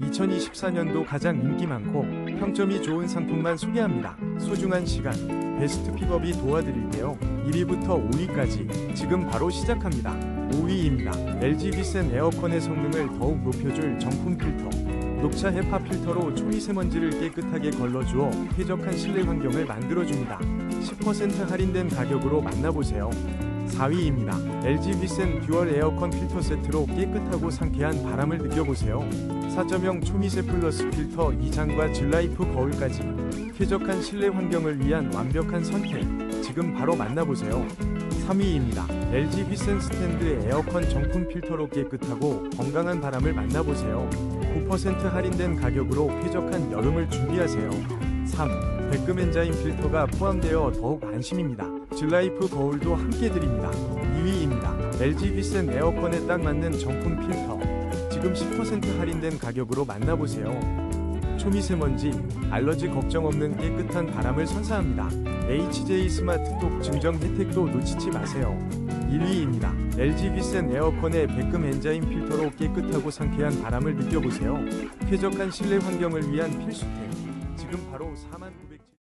2024년도 가장 인기 많고 평점이 좋은 상품만 소개합니다. 소중한 시간, 베스트 픽업이 도와드릴게요. 1위부터 5위까지 지금 바로 시작합니다. 5위입니다. LG 비센 에어컨의 성능을 더욱 높여줄 정품 필터. 녹차 헤파 필터로 초미세먼지를 깨끗하게 걸러주어 쾌적한 실내 환경을 만들어줍니다. 10% 할인된 가격으로 만나보세요. 4위입니다. LG 비센 듀얼 에어컨 필터 세트로 깨끗하고 상쾌한 바람을 느껴보세요. 4.0 초미세 플러스 필터 2장과 질라이프 거울까지 쾌적한 실내 환경을 위한 완벽한 선택. 지금 바로 만나보세요. 3위입니다. LG 비센 스탠드 에어컨 정품 필터로 깨끗하고 건강한 바람을 만나보세요. 9% 할인된 가격으로 쾌적한 여름을 준비하세요. 3. 백금 엔자임 필터가 포함되어 더욱 안심입니다. 질라이프 거울도 함께 드립니다. 2위입니다. LG 비센 에어컨에 딱 맞는 정품 필터. 지금 10% 할인된 가격으로 만나보세요. 초미세먼지, 알러지 걱정 없는 깨끗한 바람을 선사합니다. HJ 스마트톡 증정 혜택도 놓치지 마세요. 1위입니다. LG 비센 에어컨의 백금 엔자임 필터로 깨끗하고 상쾌한 바람을 느껴보세요. 쾌적한 실내 환경을 위한 필수템. 지금 바로 4만 900.